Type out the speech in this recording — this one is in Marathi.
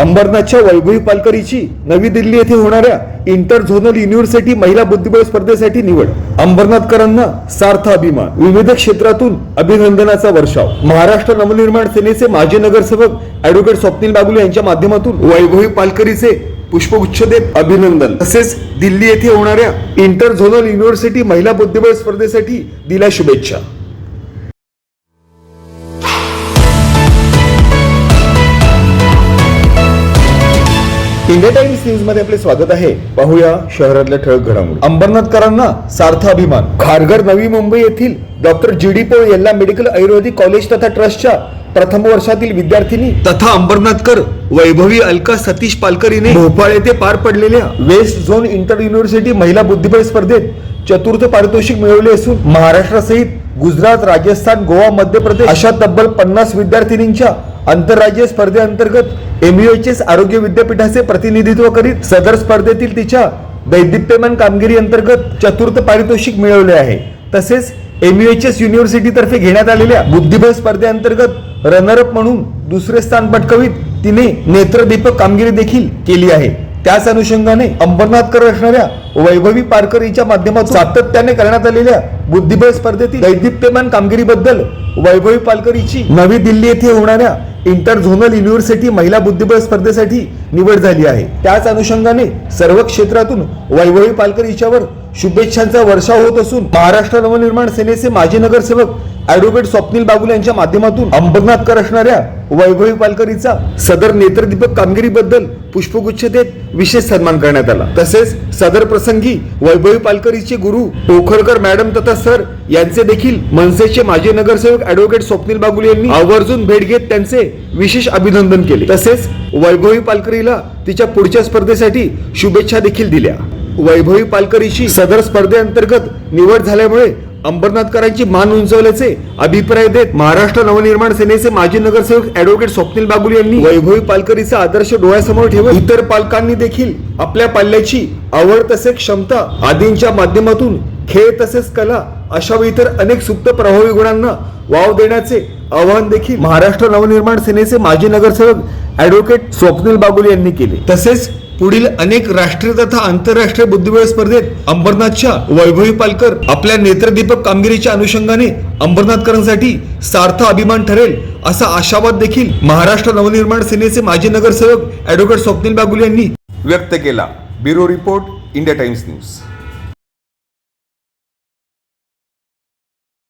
अंबरनाथच्या वैभवी पालकरीची नवी दिल्ली येथे होणाऱ्या इंटर झोनल युनिव्हर्सिटी महिला बुद्धिबळ स्पर्धेसाठी निवड. अंबरनाथकरांना सार्थ अभिमान. विविध क्षेत्रातून अभिनंदनाचा वर्षाव. महाराष्ट्र नवनिर्माण सेनेचे माजी नगरसेवक ऍडव्होकेट स्वप्नील बागुले यांच्या माध्यमातून वैभवी पालकरीचे पुष्पगुच्छ देत अभिनंदन. तसेच दिल्ली येथे होणाऱ्या इंटर झोनल युनिव्हर्सिटी महिला बुद्धिबळ स्पर्धेसाठी दिल्या शुभेच्छा. इंडिया टाइम्स न्यूजमध्ये आपले स्वागत आहे. पाहूया शहरातल्या ठळक घडामोडी. अंबरनाथकरांना सार्थ अभिमान. खारघर नवी मुंबई येथील डॉक्टर जी डी पोळ यांना मेडिकल आयुर्वेदिक कॉलेज तथा ट्रस्टच्या प्रथम वर्षातील विद्यार्थिनी तथा अंबरनाथकर वैभवी अलका सतीश पालकर भोपाळ येथे पार पडलेल्या वेस्ट झोन इंटर युनिव्हर्सिटी महिला बुद्धिबळ स्पर्धेत चतुर्थ पारितोषिक मिळवले असून महाराष्ट्रासहित गुजरात राजस्थान गोवा मध्य प्रदेश अशा तब्बल पन्नास विद्यार्थिनींच्या आंतरराज्य स्पर्धेअंतर्गत एमयूएचएस आरोग्य विद्यापीठाचे प्रतिनिधित्व करीत सदर स्पर्धेतील तिच्या दैदिप्यमान कामगिरी अंतर्गत चतुर्थ पारितोषिक मिळवले आहे. तसेच एमयूएचएस युनिव्हर्सिटी तर्फे घेण्यात आलेल्या बुद्धिबळ स्पर्धेअंतर्गत रनरअप म्हणून दुसरे स्थान पटकवीत तिने नेत्रदीपक कामगिरी देखील केली आहे. त्याच अनुषंगाने अंबरनाथकर असणाऱ्या वैभवी पारकर हिच्या माध्यमातून सातत्याने करण्यात आलेल्या बुद्धिबळ स्पर्धेतील दैदिप्यमान कामगिरीबद्दल वैभवी पालकरीची. नवी दिल्ली येथे होणाऱ्या इंटर झोनल युनिव्हर्सिटी महिला बुद्धिबळ स्पर्धेसाठी निवड झाली आहे. त्याच अनुषंगाने सर्व क्षेत्रातून वैभवी पालकर हिच्यावर शुभेच्छांचा वर्षाव होत असून महाराष्ट्र नवनिर्माण सेनेचे माजी नगरसेवक ऍडव्होकेट स्वप्नील बागुल यांच्या माध्यमातून अंबरनाथकर असणाऱ्या वैभवी पालकरीचा सदर नेत्रदीपक कामगिरीबद्दल पुष्पगुच्छ देत विशेष सन्मान करण्यात आला. तसेच सदर प्रसंगी वैभवी पालकरीचे गुरु पोखरकर मॅडम तथा सर यांचे देखील मनसेचे माजी नगरसेवक ऍडव्होकेट स्वप्नील बागुल यांनी आवर्जून भेट घेत त्यांचे विशेष अभिनंदन केले. तसेच वैभवी पालकरीला तिच्या पुढच्या स्पर्धेसाठी शुभेच्छा देखील दिल्या. वैभवी पालकरीची सदर स्पर्धेअंतर्गत निवड झाल्यामुळे अंबरनाथकरांची मान उंचवल्याचे अभिप्राय देत महाराष्ट्र नवनिर्माण सेनेचे माजी नगरसेवक ऍडव्होकेट स्वप्नील बागुल यांनी वैभवी पालकरीचा आदर्श डोळ्यासमोर ठेवत इतर पालकांनी देखील आपल्या पाल्याची आवड तसेच क्षमता आदींच्या माध्यमातून खेळ तसेच कला अशा इतर अनेक सुप्त प्रभावी गुणांना वाव देण्याचे आवाहन देखील महाराष्ट्र नवनिर्माण सेनेचे माजी नगरसेवक ऍडव्होकेट स्वप्नील बागुल यांनी केले. तसेच पुढील अनेक राष्ट्रीय तथा आंतरराष्ट्रीय बुद्धिबळ स्पर्धेत अंबरनाथच्या वैभवी पालकर आपल्या नेत्रदीपक कामगिरीच्या अनुषंगाने अंबरनाथकरांसाठी सार्थ अभिमान ठरेल असा आशावाद देखील महाराष्ट्र नवनिर्माण सेनेचे माजी नगरसेवक ऍडव्होकेट स्वप्नील बागुल यांनी व्यक्त केला. Bureau report India Times news.